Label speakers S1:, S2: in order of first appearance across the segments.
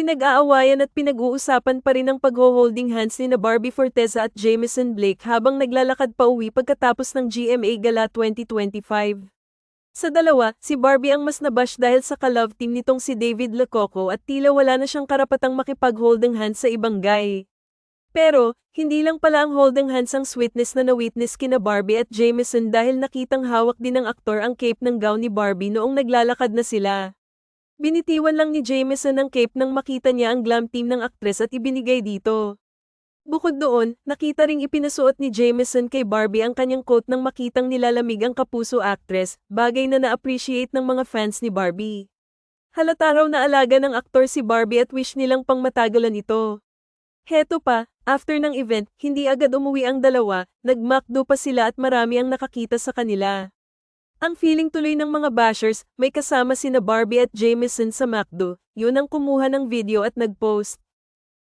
S1: Pinag-aawayan at pinag-uusapan pa rin ang pag-holding hands ni na Barbie Forteza at Jameson Blake habang naglalakad pa uwi pagkatapos ng GMA Gala 2025. Sa dalawa, si Barbie ang mas nabash dahil sa ka-love team nitong si David Lococo at tila wala na siyang karapatang makipag-holding hands sa ibang guy. Pero, hindi lang pala ang holding hands ang sweetness na na-witness kina Barbie at Jameson dahil nakitang hawak din ng aktor ang cape ng gown ni Barbie noong naglalakad na sila. Binitiwan lang ni Jameson ang cape nang makita niya ang glam team ng aktres at ibinigay dito. Bukod doon, nakita ring ipinasuot ni Jameson kay Barbie ang kanyang coat nang makitang nilalamig ang kapuso actress, bagay na na-appreciate ng mga fans ni Barbie. Halata raw na alaga ng aktor si Barbie at wish nilang pangmatagalan ito. Heto pa, after ng event, hindi agad umuwi ang dalawa, nag-McDo pa sila at marami ang nakakita sa kanila. Ang feeling tuloy ng mga bashers, may kasama sina Barbie at Jameson sa McDo, yun ang kumuha ng video at nag-post.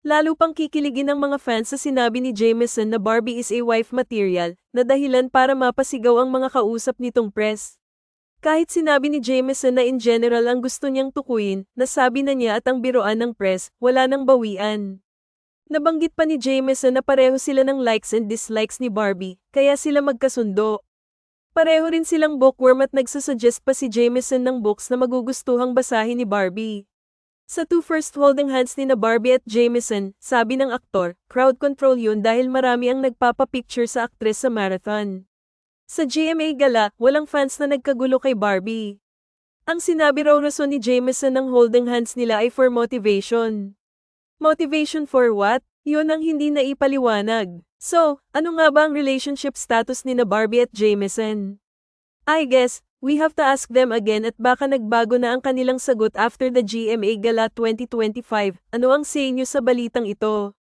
S1: Lalo pang kikiligin ng mga fans sa sinabi ni Jameson na Barbie is a wife material, na dahilan para mapasigaw ang mga kausap nitong press. Kahit sinabi ni Jameson na in general ang gusto niyang tukuyin, nasabi na niya at ang biroan ng press, wala nang bawian. Nabanggit pa ni Jameson na pareho sila ng likes and dislikes ni Barbie, kaya sila magkasundo. Pareho rin silang bookworm at nagsasuggest pa si Jameson ng books na magugustuhang basahin ni Barbie. Sa two first holding hands ni na Barbie at Jameson, sabi ng aktor, crowd control yun dahil marami ang nagpapapicture sa aktres sa marathon. Sa GMA Gala, walang fans na nagkagulo kay Barbie. Ang sinabi raw rason ni Jameson ng holding hands nila ay for motivation. Motivation for what? Yun ang hindi naipaliwanag. So, ano nga ba ang relationship status ni na Barbie at Jameson? I guess, we have to ask them again at baka nagbago na ang kanilang sagot after the GMA Gala 2025. Ano ang say nyo sa balitang ito?